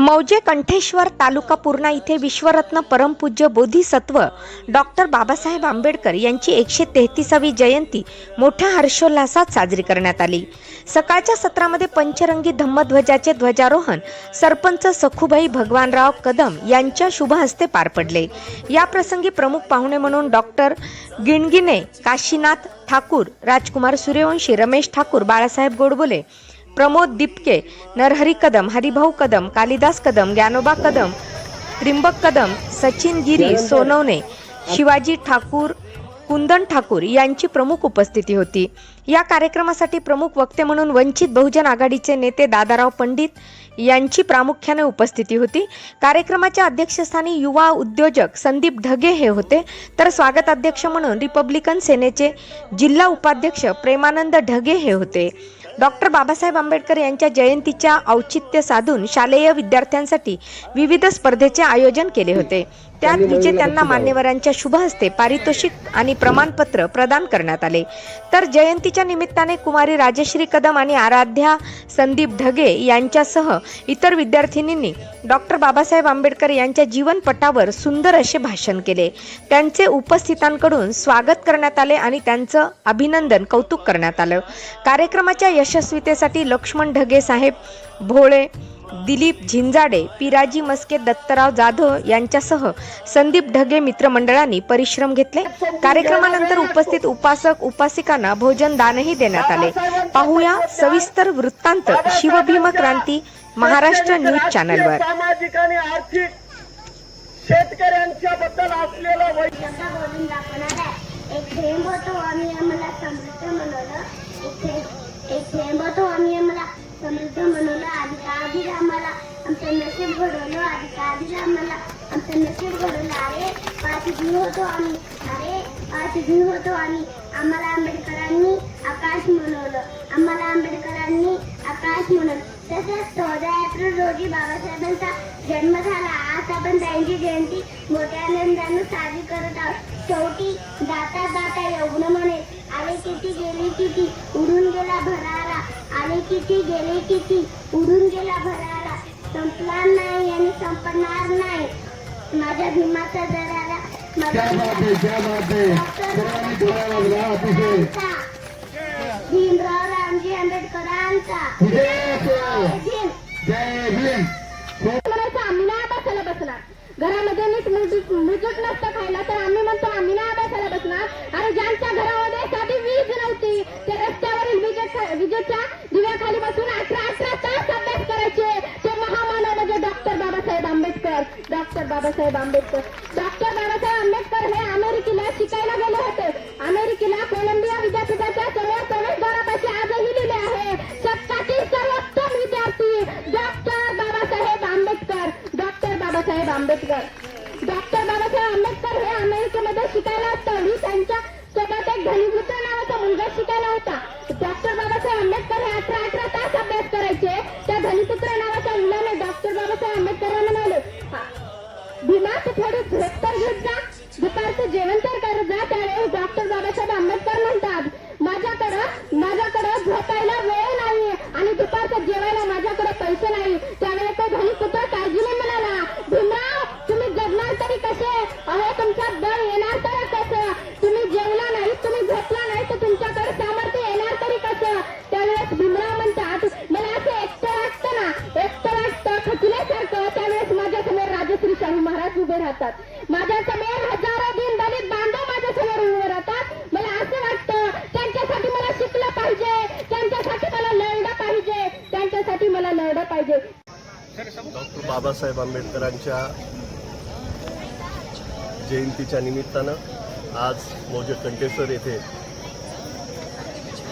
मौजे कंठेश्वर तालुका पूर्णा इथे विश्वरत्न परमपूज्य बोधिसत्व डॉक्टर बाबासाहेब आंबेडकर यांची एकशे तेहतीसावी जयंती मोठ्या हर्षोल्हासात साजरी करण्यात आली. सकाळच्या सत्रामध्ये पंचरंगी धम्मध्वजाचे ध्वजारोहण सरपंच सखुभाई भगवानराव कदम यांच्या शुभ हस्ते पार पडले. या प्रसंगी प्रमुख पाहुणे म्हणून डॉक्टर गिणगिने काशीनाथ ठाकूर राजकुमार सूर्यवंशी रमेश ठाकूर बाळासाहेब गोडबोले प्रमोद दिपके नरहरी कदम हरिभाऊ कदम कालिदास कदम ज्ञानोबा कदम त्रिंबक कदम सचिन गिरी सोनवणे शिवाजी ठाकूर कुंदन ठाकूर यांची प्रमुख उपस्थिती होती. या कार्यक्रमासाठी प्रमुख वक्ते म्हणून वंचित बहुजन आघाडीचे नेते दादाराव पंडित यांची प्रामुख्याने उपस्थिती होती. कार्यक्रमाच्या अध्यक्षस्थानी युवा उद्योजक संदीप ढगे हे होते. तर स्वागत अध्यक्ष म्हणून रिपब्लिकन सेनेचे जिल्हा उपाध्यक्ष प्रेमानंद ढगे हे होते. डॉक्टर बाबासाहेब आंबेडकर यांच्या जयंतीच्या औचित्य साधून शालेय विद्यार्थ्यांसाठी विविध स्पर्धेचे आयोजन केले होते. त्यात विजेत्यांना मान्यवरांच्या शुभ हस्ते पारितोषिक आणि प्रमाणपत्र प्रदान करण्यात आले. तर जयंतीच्या निमित्ताने कुमारी राजश्री कदम आणि आराध्या संदीप ढगे यांच्यासह इतर विद्यार्थिनींनी डॉक्टर बाबासाहेब आंबेडकर यांच्या जीवनपटावर सुंदर असे भाषण केले. त्यांचे उपस्थितांकडून स्वागत करण्यात आले आणि त्यांचं अभिनंदन कौतुक करण्यात आलं. कार्यक्रमाच्या यशस्वीतेसाठी लक्ष्मण ढगे साहेब भोळे दिलीप झिंजाडे पिराजी मस्के दत्तराव जाधव यांच्यासह संदीप ढगे मित्रमंडळांनी परिश्रम घेतले. कार्यक्रमानंतर उपस्थित उपासक उपासिकांना भोजन दानही देण्यात आले. पाहूया सविस्तर वृत्तांत शिवभीम क्रांती महाराष्ट्र न्यूज चॅनलवर. सामाजिक आणि आर्थिक शेतकऱ्यांच्या बद्दल असलेलं एक थेंब आम्ही आम्हाला समृद्ध एक थेंब आम्ही आम्हाला समृद्ध म्हणलं आधी आधी आम्हाला आमचं नशीब घडवलं आधी आधी आम्हाला आमचं नशीब घडवलं. अरे पाच जीव होतो आम्ही. अरे पाच जीव होतो आम्ही. आम्हाला आंबेडकरांनी आकाश म्हणवलं आम्हाला आंबेडकरांनी आकाश म्हणवलं तसेच चौदा एप्रिल रोजी बाबासाहेबांचा जन्म झाला. आज आपण त्यांची जयंती मोठ्या आनंदाने साजरी करत आहोत. शेवटी जाता जाता एवढं म्हणे आले किती गेली किती? उडून गेला भरा आले किती गेले किती उडून गेला भरारा संपणार नाही आणि संपणार नाही. माझ्या भीमाचा भीमाचा भीमराव रामजी आंबेडकरांचा. जय भीम. म्हणायचं आम्ही नाही अभ्यासाला बसणार घरामध्ये नीट मुजूट नसतं खायला तर आम्ही म्हणतो आम्ही नाही डॉक्टर बाबासाहेब आंबेडकर डॉक्टर पाहिजे. डॉक्टर बाबासाहेब आंबेडकरांच्या जयंतीच्या निमित्तानं आज मौजे कंटेसर येथे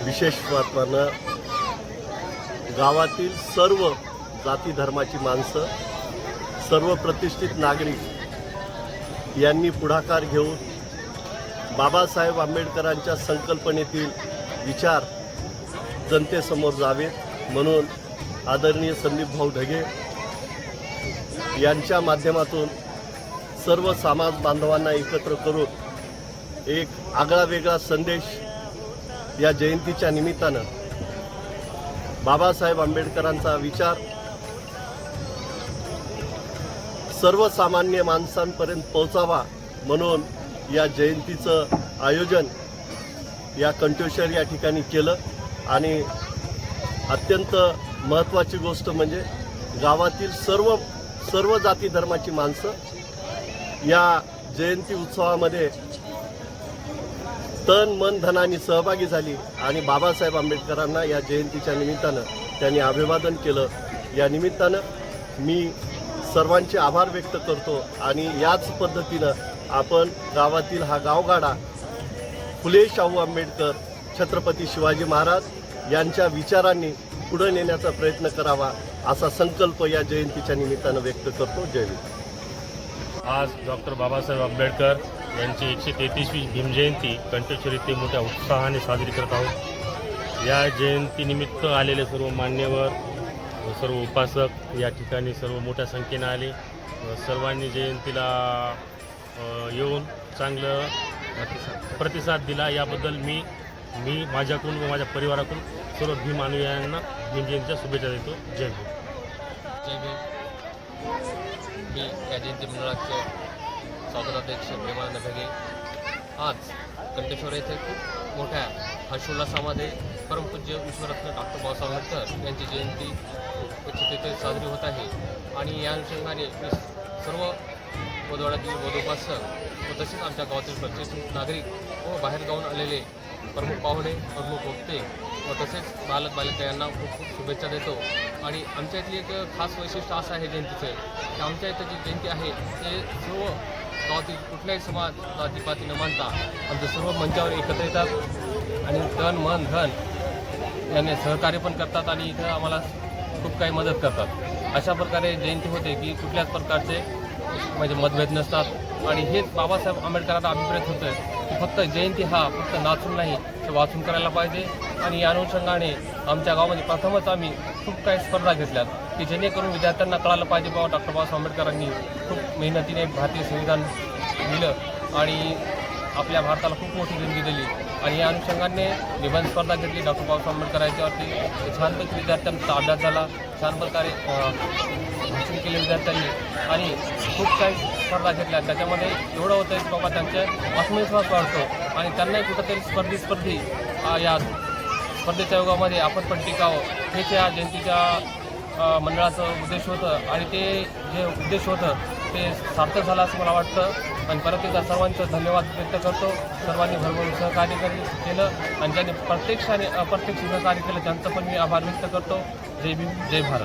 विशेष महत्त्वानं गावातील सर्व जाती धर्माची माणसं सर्व प्रतिष्ठित नागरिक यांनी पुढाकार घेऊन बाबासाहेब आंबेडकरांच्या संकल्पनेतील विचार जनतेसमोर जावेत म्हणून आदरणीय संदीप भाऊ ढगे यांच्या माध्यमातून सर्व समाज बांधवांना एकत्र करून एक आगळा वेगळा संदेश या जयंतीच्या निमित्तानं बाबासाहेब आंबेडकरांचा विचार सर्वसामान्य माणसांपर्यंत पोहोचावा म्हणून या जयंतीचं आयोजन या कंठेश्वर या ठिकाणी केलं आणि अत्यंत महत्त्वाची गोष्ट म्हणजे गावातील सर्व सर्व जाती धर्माची माणसं या जयंती उत्सवामध्ये तन मन धनाने सहभागी झाली आणि बाबासाहेब आंबेडकरांना या जयंतीच्या निमित्तानं त्यांनी अभिवादन केलं. या निमित्तानं मी सर्वांचे आभार व्यक्त करतो आणि याच पद्धतीनं आपण गावातील हा गावगाडा फुले शाहू आंबेडकर छत्रपती शिवाजी महाराज यांच्या विचारांनी पुढे नेण्याचा प्रयत्न करावा असा संकल्प या जयंतीच्या निमित्तानं व्यक्त करतो. जय आज डॉक्टर बाबासाहेब आंबेडकर यांची एकशे तेहतीसवी भीमजयंती कंठेश्वर मोठ्या उत्साहाने साजरी करत आहोत. या जयंतीनिमित्त आलेले सर्व मान्यवर सर्व उपासक या ठिकाणी सर्व मोठ्या संख्येनं आले. व सर्वांनी जयंतीला येऊन चांगलं प्रतिसाद दिला. याबद्दल मी मी माझ्याकडून व माझ्या परिवाराकडून सर्व भीम अनुयायांना भीमजयंतीच्या शुभेच्छा देतो. जय भीम. जय भीम. मी या जयंती मंडळाचे स्वागताध्यक्ष प्रेमानंद भेगे आज कंटेश्वर येथे खूप मोठ्या हर्षोल्लासामध्ये परमपूज्य विश्वरत्न डॉक्टर बाबासाहेब आंबेडकर यांची जयंती तिथे साजरी होत आहे. आणि या अनुषंगाने मी सर्व बोधवाड्यातील बोधोपासक व तसेच आमच्या गावातील प्रत्येक नागरिक व बाहेर गावून आलेले प्रमुख पाहुणे प्रमुख वक्ते व तसेच बालक बालिका यांना खूप खूप शुभेच्छा देतो. आणि आमच्या इथली एक खास वैशिष्ट्य असं आहे जयंतीचं की आमच्या इथं जी जयंती आहे ते सर्व गावातील कुठल्याही समाज जातीपाती न मानता आमचे सर्व मंचावर एकत्र येतात. आणि तन मन धन याने सहकार्य पण करतात आणि इथं आम्हाला खूप काही मदत करतात. अशा प्रकारे जयंती होते की कुठल्याच प्रकारचे म्हणजे मतभेद नसतात. आणि हेच बाबासाहेब आंबेडकरांना अभिप्रेत होतं फक्त जयंती हा फक्त नाचून नाही तर वाचून करायला पाहिजे. आणि या अनुषंगाने आमच्या गावामध्ये प्रथमच आम्ही खूप काही स्पर्धा घेतल्यात की जेणेकरून विद्यार्थ्यांना कळालं पाहिजे बाबा डॉक्टर बाबासाहेब आंबेडकरांनी खूप मेहनतीने भारतीय संविधान दिलं आणि आपल्या भारताला खूप मोठी देणगी दिली. आणि या अनुषंगाने निबंध स्पर्धा घेतली. डॉक्टर बाबासाहेब आंबेडकर यांच्यावरती छानपैकी विद्यार्थ्यांचा अभ्यास झाला. छान प्रकारे भाषण केले विद्यार्थ्यांनी. आणि खूप काही स्पर्धा घेतल्या. त्याच्यामध्ये एवढं होतं की बाबा त्यांच्या आत्मविश्वास वाढतो. आणि त्यांनाही कुठंतरी स्पर्धी स्पर्धी या स्पर्धेच्या युगामध्ये आपण पण टिकावं. हे त्या जयंतीच्या मंडळाचं उद्देश होतं. आणि ते जे उद्देश होतं ते सार्थक झालं असं मला वाटतं. आणि परत एकदा सर्वांचं धन्यवाद व्यक्त करतो. सर्वांनी भरभरून सहकार्य कर- केलं. आणि ज्यांनी प्रत्यक्ष आणि अप्रत्यक्ष सहकार्य केलं त्यांचं पण मी आभार व्यक्त करतो. जय भीम जय भारत.